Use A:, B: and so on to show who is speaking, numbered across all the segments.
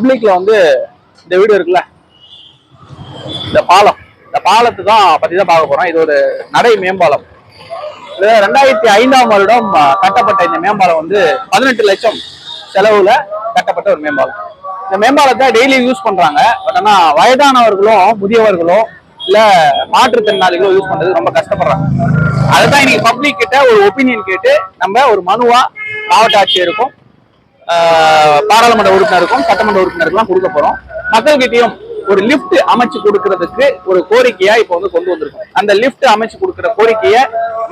A: பப்ளிக்ல வந்து இந்த வீடு இருக்குல்ல இந்த பாலம் இந்த பாலத்தை தான் பத்தி தான் பார்க்க போறோம். இது ஒரு நடை மேம்பாலம். இது ரெண்டாயிரத்தி ஐந்தாம் வருடம் கட்டப்பட்ட இந்த மேம்பாலம் வந்து பதினெட்டு லட்சம் செலவுல கட்டப்பட்ட ஒரு மேம்பாலம். இந்த மேம்பாலத்தை டெய்லி யூஸ் பண்றாங்க. பட் ஆனா வயதானவர்களும் முதியவர்களும் இல்ல மாற்றுத்திறனாளிகளும் யூஸ் பண்றது ரொம்ப கஷ்டப்படுறாங்க. அதுதான் இன்னைக்கு பப்ளிக் கிட்ட ஒரு ஒப்பீனியன் கேட்டு நம்ம ஒரு மனுவா மாவட்ட ஆட்சியருக்கும் பாராளுமன்ற உறுப்பினருக்கும் சட்டமன்ற உறுப்பினருக்கும் கொடுக்க போறோம். மக்கள்கிட்டையும் ஒரு லிப்ட் அமைச்சு கொடுக்கறதுக்கு ஒரு கோரிக்கையா இப்போ வந்து கொண்டு வந்திருக்கோம். அந்த லிப்ட் அமைச்சு கொடுக்கிற கோரிக்கையை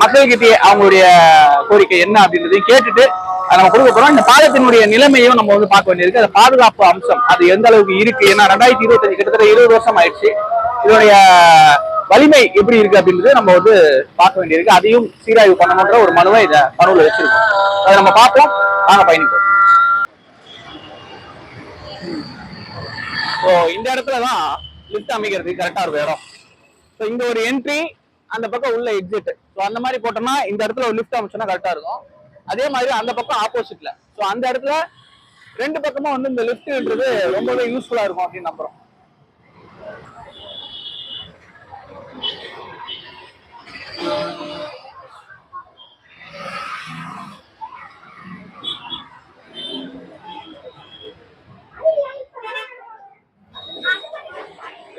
A: மக்கள்கிட்டயே அவங்களுடைய கோரிக்கை என்ன அப்படின்றதையும் கேட்டுட்டு அதை நம்ம கொடுக்க போறோம். இந்த பாலத்தினுடைய நிலைமையும் நம்ம வந்து பார்க்க வேண்டியிருக்கு. அது பாதுகாப்பு அம்சம். அது எந்த அளவுக்கு இருக்கு? ஏன்னா ரெண்டாயிரத்தி இருபத்தஞ்சு கிட்டத்தட்ட இருபது வருஷம் ஆயிடுச்சு. இதனுடைய வலிமை எப்படி இருக்கு அப்படின்றது நம்ம வந்து பார்க்க வேண்டியிருக்கு. அதையும் சீராய்வு பண்ணணுன்ற ஒரு மனுவை இதை மனுவில் வச்சிருக்கோம். அதை நம்ம பார்ப்போம். நாங்க பயணிப்போம். ஸோ இந்த இடத்துல தான் லிஃப்ட் அமைக்கிறதுக்கு கரெக்டாக இருக்கும் இடம். ஸோ இங்க ஒரு என்ட்ரி அந்த பக்கம் உள்ள எக்ஸிட் ஸோ அந்த மாதிரி போட்டோம்னா இந்த இடத்துல ஒரு லிஃப்ட் அமைச்சோம்னா கரெக்டாக இருக்கும். அதே மாதிரி அந்த பக்கம் ஆப்போசிட்ல ஸோ அந்த இடத்துல ரெண்டு பக்கமும் வந்து இந்த லிஃப்ட்ன்றது ரொம்பவே யூஸ்ஃபுல்லாக இருக்கும் அப்படின்னு நம்புறோம்.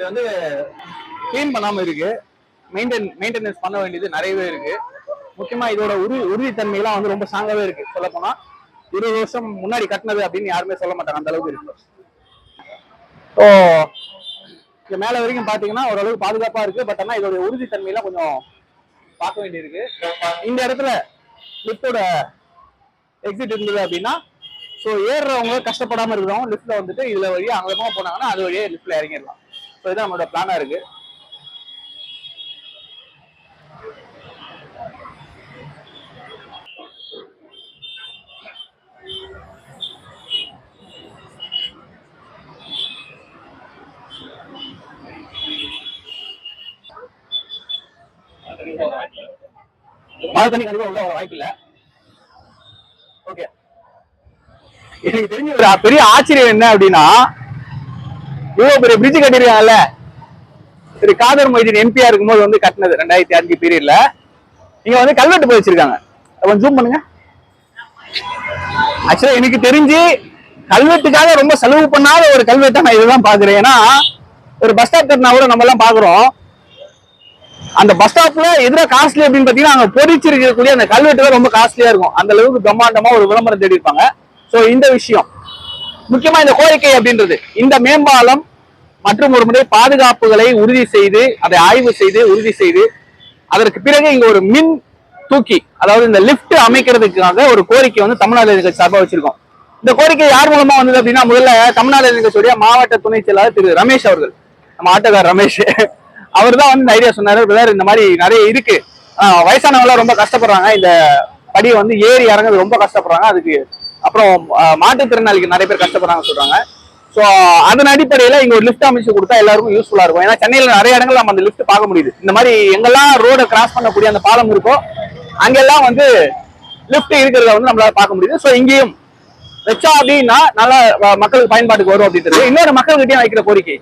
A: வந்து க்ளீன் பண்ணாமல் இருக்கு. மெயின்டைன் மெயின்டெனன்ஸ் பண்ண வேண்டியது நிறையவே இருக்கு. முக்கியமாக இதோட உறுதி உறுதித்தன்மையெல்லாம் வந்து ரொம்ப ஸ்ட்ராங்காகவே இருக்கு. சொல்ல போனா இருபது வருஷம் முன்னாடி கட்டினது அப்படின்னு யாருமே சொல்ல மாட்டாங்க. அந்த அளவுக்கு இருக்கு. ஸோ இங்க மேலே வரைக்கும் பார்த்தீங்கன்னா ஓரளவுக்கு பாதுகாப்பாக இருக்கு. பட் ஆனால் இதோட உறுதித்தன்மையெல்லாம் கொஞ்சம் பார்க்க வேண்டியிருக்கு. இந்த இடத்துல லிஃப்டோட எக்ஸிட் இருந்தது அப்படின்னா ஸோ ஏறுறவங்க கஷ்டப்படாமல் இருக்கிறவங்க லிஃப்ட்டில் வந்துட்டு இதில் வழியாக அங்கே போனாங்கன்னா அது வழியே லிஃப்ட்ல இறங்கிடலாம். ஸோ இதுதான் நம்மளோட பிளானா இருக்கு. மழை தண்ணி கண்டிப்பா உள்ள வாய்ப்பு இல்ல ஓகே எனக்கு தெரிஞ்ச ஒரு பெரிய ஆச்சரியம் என்ன அப்படின்னா இவ்வளவு பெரிய பிரிட்ஜ் கட்டிருக்காங்கல்ல? திரு காதர் மொய்தீன் எம்பியா இருக்கும்போது வந்து கட்டினது ரெண்டாயிரத்தி அஞ்சு பீரியட்ல இங்க வந்து கல்வெட்டு போய் வச்சிருக்காங்க கொஞ்சம் ஜூம் பண்ணுங்க. ஆக்சுவலா எனக்கு தெரிஞ்சு கல்வெட்டுக்காக ரொம்ப செலவு பண்ணாத ஒரு கல்வெட்டை நான் இதுதான் பாக்குறேன் ஏன்னா ஒரு பஸ் ஸ்டாப் கட்டினா கூட நம்ம எல்லாம் பாக்குறோம் அந்த பஸ் ஸ்டாப்ல எதிர காஸ்ட்லி அப்படின்னு பாத்தீங்கன்னா அங்க பொறிச்சிருக்கக்கூடிய அந்த கல்வெட்டு தான் ரொம்ப காஸ்ட்லியா இருக்கும். அந்த அளவுக்கு பிரம்மாண்டமா ஒரு விளம்பரம் தேடி இருப்பாங்க சோ இந்த விஷயம். முக்கியமா இந்த கோரிக்கை அப்படின்றது. இந்த மேம்பாலம் மற்றும் ஒரு முறை பாதுகாப்புகளை உறுதி செய்து அதை ஆய்வு செய்து உறுதி செய்து அதற்கு பிறகு இங்க ஒரு மின் தூக்கி அதாவது இந்த லிப்ட் அமைக்கிறதுக்காக ஒரு கோரிக்கை வந்து தமிழ்நாடு எதிர்கட்சி சார்பா வச்சிருக்கோம். இந்த கோரிக்கை யார் மூலமா வந்தது அப்படின்னா முதல்ல தமிழ்நாடு எதிர்கட்சியுடைய மாவட்ட துணை செயலாளர் திரு ரமேஷ் அவர்கள். நம்ம ஆட்டோக்கார் ரமேஷ். அவர் தான் வந்து ஐடியா சொன்னாரு. பிரதர் இந்த மாதிரி நிறைய இருக்கு. வயசானவங்களாம் ரொம்ப கஷ்டப்படுறாங்க. இந்த படியை வந்து ஏறி இறங்குறது ரொம்ப கஷ்டப்படுறாங்க. அதுக்கு அப்புறம் மாற்றுத்திறனாளிக்கு நிறைய பேர் கஷ்டப்படுறாங்க சொல்றாங்க. ஸோ அதன் அடிப்படையில் இங்கே ஒரு லிஃப்ட் அமைச்சு கொடுத்தா எல்லாருக்கும் யூஸ்ஃபுல்லாக இருக்கும். ஏன்னா சென்னையில் நிறைய இடங்கள் நம்ம அந்த லிஃப்ட் பார்க்க முடியுது. இந்த மாதிரி எங்கெல்லாம் ரோட கிராஸ் பண்ணக்கூடிய அந்த பாலம் இருக்கோ அங்கெல்லாம் வந்து லிஃப்ட் இருக்கிறத வந்து நம்மளால பார்க்க முடியுது. ஸோ இங்கேயும் வச்சோம் அப்படின்னா நல்லா மக்களுக்கு பயன்பாட்டுக்கு வரும் அப்படின்றது இன்னொரு மக்கள்கிட்டயும் வைக்கிற கோரிக்கை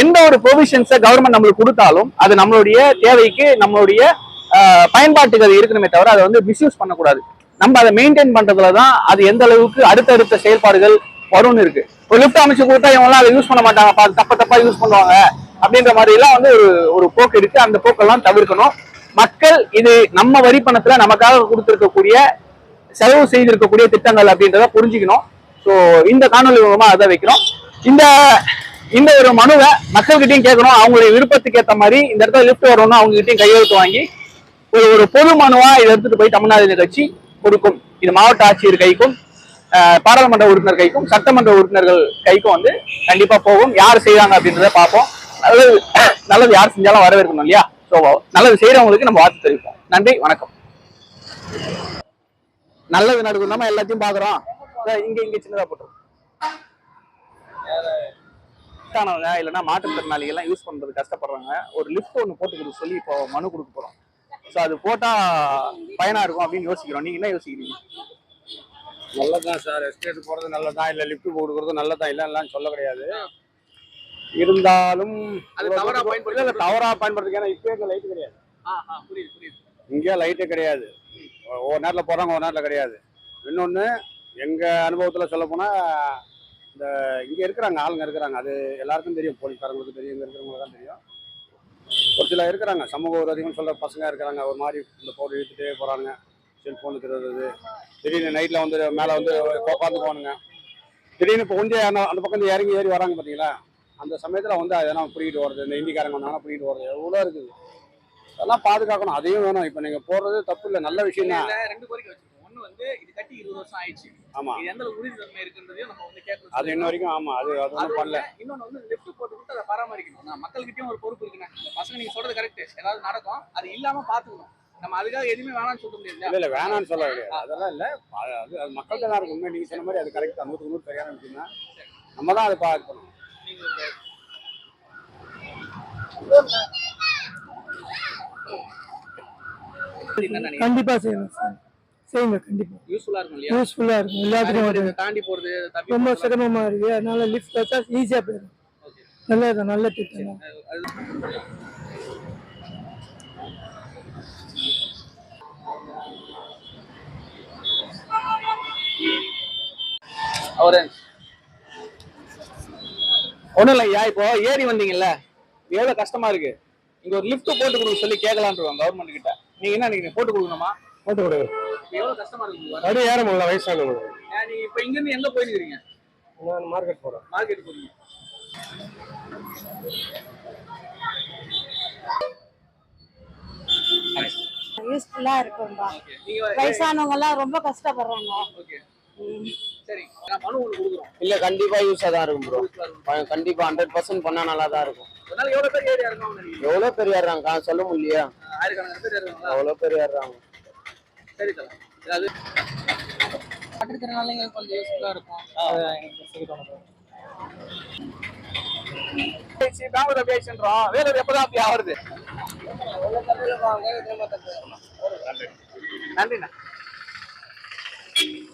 A: எந்த ஒரு ப்ரொவிஷன்ஸை கவர்மெண்ட் நம்மளுக்கு கொடுத்தாலும் அது நம்மளுடைய தேவைக்கு நம்மளுடைய பயன்பாட்டுக்கு அது இருக்கணுமே தவிர அதை வந்து மிஸ்யூஸ் பண்ணக்கூடாது. நம்ம அதை மெயின்டைன் பண்றதுல தான் அது எந்த அளவுக்கு அடுத்தடுத்த செயல்பாடுகள் வரும்னு இருக்கு. ஒரு லிஃப்ட் அமைச்சு கொடுத்தா இவங்களாம் அதை யூஸ் பண்ண மாட்டாங்க. தப்ப தப்பா யூஸ் பண்ணுவாங்க. அப்படின்ற மாதிரி எல்லாம் வந்து ஒரு ஒரு போக்கு எடுத்து அந்த போக்கெல்லாம் தவிர்க்கணும். மக்கள் இது நம்ம வரி பணத்துல நமக்காக கொடுத்திருக்கக்கூடிய செலவு செய்திருக்கக்கூடிய திட்டங்கள் அப்படின்றத புரிஞ்சுக்கணும். ஸோ இந்த காணொலி மூலமா அதை வைக்கிறோம். இந்த இந்த ஒரு மனுவை மக்கள்கிட்டையும் கேட்கணும். அவங்களுடைய விருப்பத்துக்கு ஏற்ற மாதிரி இந்த இடத்துல லிஃப்ட் வரணும்னா அவங்க கிட்டையும் கையெழுத்து வாங்கி ஒரு ஒரு பொது மனுவா இதை எடுத்துட்டு போய் தமிழ்நாடு கட்சி கொடுக்கும். இது மாவட்ட ஆட்சியர் கைக்கும் பாராளுமன்ற உறுப்பினர் கைக்கும் சட்டமன்ற உறுப்பினர்கள் கைக்கும் வந்து கண்டிப்பா போகும். யார் செய்றாங்க அப்படின்றத பார்ப்போம். நல்லது நல்லது யார் செஞ்சாலும் வரவேற்கணும் இல்லையா? ஸோ நல்லது செய்யறவங்களுக்கு நம்ம வாழ்த்து தெரிவிப்போம். நன்றி வணக்கம். நல்லது நடக்கும். நம்ம எல்லாத்தையும் பாக்குறோம் இங்க இங்க சின்னதா போட்டுரும் வயசானவங்க இல்லைன்னா மாற்றுத்திறனாளிகள் எல்லாம் யூஸ் பண்றது கஷ்டப்படுறாங்க. ஒரு லிஃப்ட் ஒன்று போட்டு கொடுக்க சொல்லி இப்போ மனு கொடுக்க போறோம். ஸோ அது போட்டா பயனா இருக்கும் அப்படின்னு யோசிக்கிறோம். நீங்க என்ன யோசிக்கிறீங்க?
B: நல்லதுதான் சார். எஸ்டேட் போறது நல்லதான் இல்ல லிஃப்ட் கொடுக்கறது நல்லதான் இல்ல எல்லாம் சொல்ல கிடையாது. இருந்தாலும்
A: அது தவறா பயன்படுத்தி-
B: இல்ல, இல்ல, தவறா பயன்படுத்தி ஏன்னா இப்போ எங்க லைட் கிடையாது.
A: புரியுது புரியுது.
B: இங்கே லைட்டே கிடையாது. ஒரு நேரத்தில் போடுறாங்க ஒரு நேரத்தில் கிடையாது. இன்னொன்று எங்கள் அனுபவத்தில் சொல்ல போனால் இந்த இங்கே இருக்கிறாங்க ஆளுங்க இருக்கிறாங்க. அது எல்லாருக்கும் தெரியும். போலீஸ்காரங்களுக்கு தெரியும் இங்கே இருக்கிறவங்களுக்கு தான் தெரியும். ஒரு சில இருக்கிறாங்க. சமூக விரோதிகள்னு சொல்கிற பசங்க இருக்கிறாங்க. ஒரு மாதிரி இந்த பவுடர் இழுத்துட்டே போகிறாங்க செல்ஃபோன் திருடுறது. திடீர்னு நைட்டில் வந்து மேலே வந்து உட்காந்து போவானுங்க. திடீர்னு இப்போ கொஞ்சம் அந்த அந்த பக்கம் இறங்கி ஏறி வராங்க பார்த்தீங்களா அந்த சமயத்தில் வந்து அதெல்லாம் பிடிக்கிட்டு வருது இந்த இந்திக்காரங்க வந்தாங்கன்னா பிடிக்கிட்டு வருது எவ்வளோ இருக்குது. அதெல்லாம் பாதுகாக்கணும். அதையும் வேணும். இப்போ நீங்கள் போடுறது தப்பு இல்லை. நல்ல விஷயம் தான்.
A: ரெண்டு கோரிக்கை வச்சிருக்கோம். ஒண்ணு வந்து இது கட்டி இருபது வருஷம் ஆயிடுச்சு.
B: ஆமாம்
A: இது எந்த உறுதித்தன்மை இருக்குன்றதையும் நம்ம வந்து கேட்கணும்
B: அது இன்ன வரைக்கும் ஆமாம் அது அது ஒன்றும் பண்ணல.
A: இன்னொன்னு வந்து லிஃப்ட் போட்டு விட்டு அதை பராமரிக்கணும். மக்கள்கிட்டயும் ஒரு பொறுப்பு இருக்குண்ணே. பசங்க நீங்க சொல்றது கரெக்ட் ஏதாவது நடக்கும். அது இல்லாம பாத்துக்கணும். நம்ம அதுக்காக எதுவுமே வேணாம்னு சொல்ல முடியாது
B: இல்லை இல்லை வேணாம்னு சொல்ல கிடையாது அதெல்லாம் இல்லை. அது அது மக்கள்கிட்ட தான் இருக்கும். சொன்ன மாதிரி அது கரெக்ட் நூற்றுக்கு நூறு சரியான விஷயம் தான். நம்ம தான் அதை பார்க்கணும்
A: நீங்க
C: கண்டிப்பா செய்யணும் சார் செய்யுங்க கண்டிப்பா.
A: யூஸ்ஃபுல்லா இருக்கும்
C: யூஸ்ஃபுல்லா இருக்கும். எல்லாத்துக்கும்
A: தாண்டி போறது
C: ரொம்ப. சிரமமா இருக்கு. அதனால லிஃப்ட் வச்சா ஈஸியா போயிடும். நல்லது நல்ல திட்டம்
A: ஒண்ணும் இல்லையா இப்போ ஏறி வந்தீங்கல்ல எவ்வளவு கஷ்டமா இருக்கு. இங்க ஒரு லிஃப்ட் போட்டு கொடுக்க சொல்லி கேட்கலான்னு இருக்கோம் கவர்மெண்ட் கிட்ட. நீங்க என்ன நீங்க போட்டு கொடுக்கணுமா?
B: போட்டு கொடுங்க.
A: எவ்வளவு கஷ்டமா இருக்கு உங்களுக்கு?
B: அப்படி ஏற முடியல வயசானவங்க
A: நீங்க இப்ப இங்க இருந்து எங்க போயிருக்கீங்க
B: நான் மார்க்கெட் போகிறேன்
A: மார்க்கெட் போறீங்க.
D: யூஸ்ஃபுல்லா இருக்கும்பா. வயசானவங்க எல்லாம் ரொம்ப கஷ்டப்படுறாங்க.
A: கொடுக்குறோம்
E: இல்ல கண்டிப்பா யூஸா தான் இருக்கும் ப்ரோ கண்டிப்பா ஹண்ட்ரட் பர்சன்ட் பண்ணா நல்லா தான் இருக்கும்.
A: எவ்வளவு பெரிய ஏறி
E: சொல்ல முடியலையா?
A: ஆயிரக்கணக்கான பேர் ஏறுவாங்களா
E: எவ்வளவு பேர்
F: எங்களுக்கு கொஞ்சம் இருக்கும்
A: வேலூர் எப்பதான் அப்படி ஆகுறது நன்றிண்ணா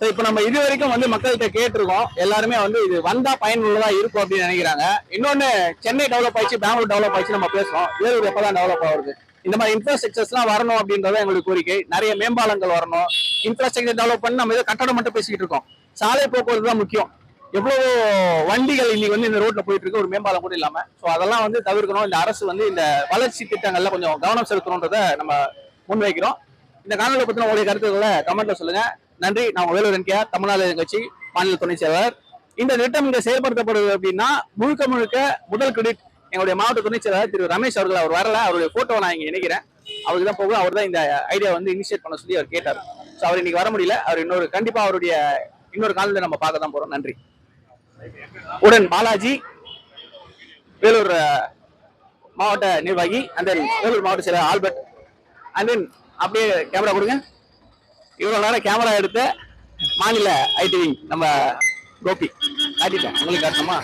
A: இப்போ நம்ம இது வரைக்கும் வந்து மக்கள்கிட்ட கேட்டிருக்கோம். எல்லாருமே வந்து இது வந்தா பயனுள்ளதா இருக்கும் அப்படின்னு நினைக்கிறாங்க. இன்னொன்னு சென்னை டெவலப் ஆயிடுச்சு பெங்களூர் டெவலப் ஆயிடுச்சு நம்ம பேசுறோம். வேலூர் எப்பதான் டெவலப் ஆகுது? இந்த மாதிரி இன்ஃப்ராஸ்ட்ரக்சர்ஸ்லாம் வரணும் அப்படின்றத எங்களுக்கு கோரிக்கை. நிறைய மேம்பாலங்கள் வரணும். இன்ஃப்ராஸ்ட்ரக்சர் டெவலப் பண்ணி நம்ம ஏதோ கட்டடம் மட்டும் பேசிக்கிட்டு இருக்கோம். சாலை போக்குவரத்து தான் முக்கியம். எவ்வளவு வண்டிகள் இன்னைக்கு வந்து இந்த ரோட்ல போயிட்டு இருக்கு. ஒரு மேம்பாலம் கூட இல்லாம. ஸோ அதெல்லாம் வந்து தவிர்க்கணும். இந்த அரசு வந்து இந்த வளர்ச்சி திட்டங்கள்ல கொஞ்சம் கவனம் செலுத்தணுன்றத நம்ம முன்வைக்கிறோம். இந்த காணொலி பத்தின உங்களுடைய கருத்துக்களை கமெண்ட்ல சொல்லுங்க. நன்றி. நான் வேலூர் என்கே தமிழ்நாடு கட்சி மாநில துணை செயலர். இந்த திட்டம் இங்க செயல்படுத்தப்படுது அப்படின்னா முழுக்க முழுக்க முதல் கிரெடிட் எங்களுடைய மாவட்ட துணை செயலாளர் திரு ரமேஷ் அவர்கள் அவர் வரல. அவருடைய போட்டோ நான் இங்க இணைக்கிறேன். அவருக்கு தான் போகும் அவர் தான் இந்த ஐடியா வந்து இனிஷியேட் பண்ண சொல்லி அவர் கேட்டார். ஸோ அவர் இன்னைக்கு வர முடியல. அவர் இன்னொரு கண்டிப்பா அவருடைய இன்னொரு காலத்தில் நம்ம பார்க்க தான் போறோம். நன்றி. உடன் பாலாஜி வேலூர் மாவட்ட நிர்வாகி அண்ட் தென் வேலூர் மாவட்ட செயலர் ஆல்பர்ட். அண்ட் தென் அப்படியே கேமரா கொடுங்க. இவ்வளோ நேரம் கேமரா எடுத்த மாநில ஐடி விங் நம்ம கோபி. காட்டிட்டோம் உங்களுக்கு காட்டணுமா?